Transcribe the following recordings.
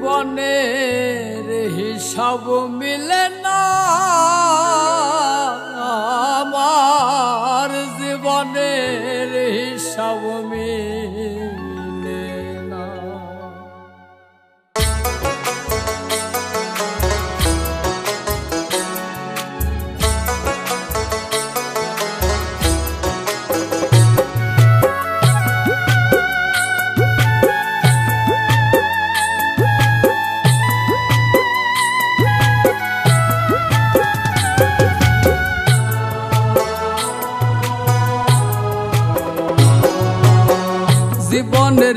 জীবনের হিসাব মিলে না। আমার জীবনের হিসাব মিলে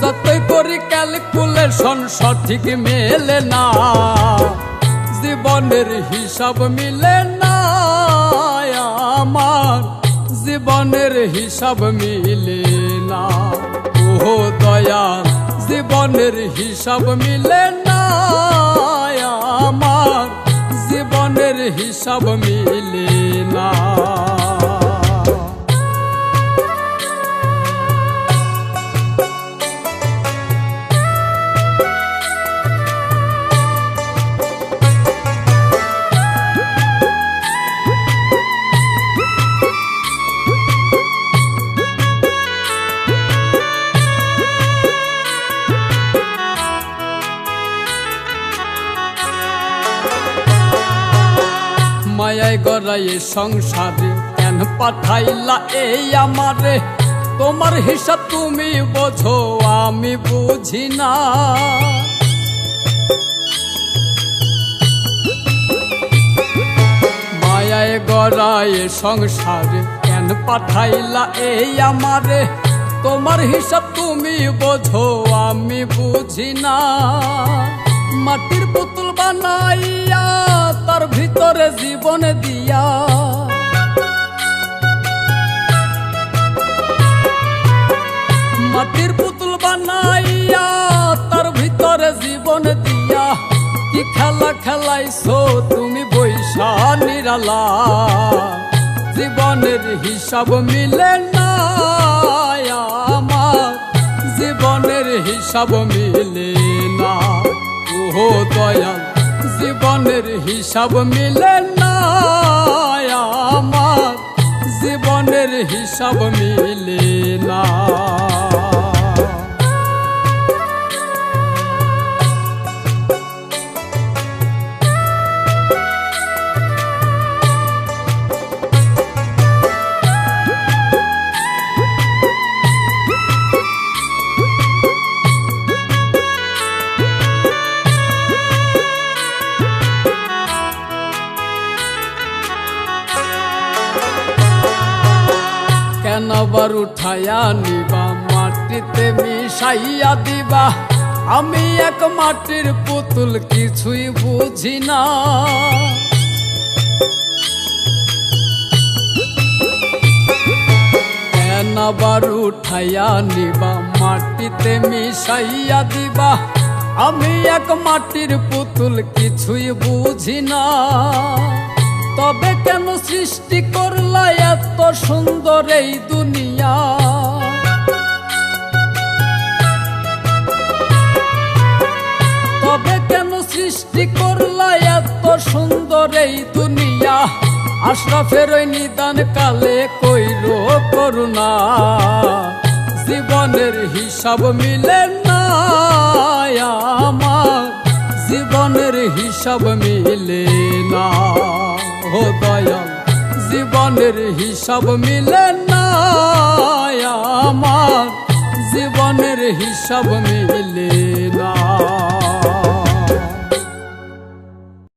যতই করি ক্যালকুলেশন সঠিক মেলে না। জীবনের হিসাব মিলে না আমার। জীবনের হিসাব মিলে না। ও দয়াল, জীবনের হিসাব মিলে না আমার। জীবনের হিসাব মিলে মায়ায় গড়াই সংসারে কেন পাঠাইলা এই আমারে? তোমার হিসাব তুমি বোঝো, আমি বুঝি না। মায়ায় গড়াই সংসারে কেন পাঠাইলা এই আমারে? তোমার হিসাব তুমি বোঝো, আমি বুঝি না। মাটির পুতুল বানাইয়া তার ভিতরে জীবন দিয়া। মাটির পুতুল বানাইয়া তার ভিতরে জীবন দিয়া। কি খেলা খেলাইছো তুমি বৈশা নিরালা। জীবনের হিসাব মিলে না আমার। জীবনের হিসাব মিলে না ও দয়াল। জীবনের হিসাব মিলে না আমার। জীবনের হিসাব মিলে আবার উঠাইয়া নিবা, মাটিতে মিশাইয়া দিবা। আমি এক মাটির পুতুল, কিছুই বুঝি না। আবার উঠাইয়া নিবা, মাটিতে মিশাইয়া দিবা? আমি এক মাটির পুতুল, কিছুই বুঝি না। তবে কেন সৃষ্টি করলা এত সুন্দর এই দুনিয়া? তবে কেন সৃষ্টি করলা এত সুন্দর এই দুনিয়া? আশরাফের ওই নিদান কালে কইল করুণা, জীবনের হিসাব মিলে না আমার, জীবনের হিসাব মিলে না। দয়াল জীবনের হিসাব মিলে না আমার। জীবনের হিসাব মিলে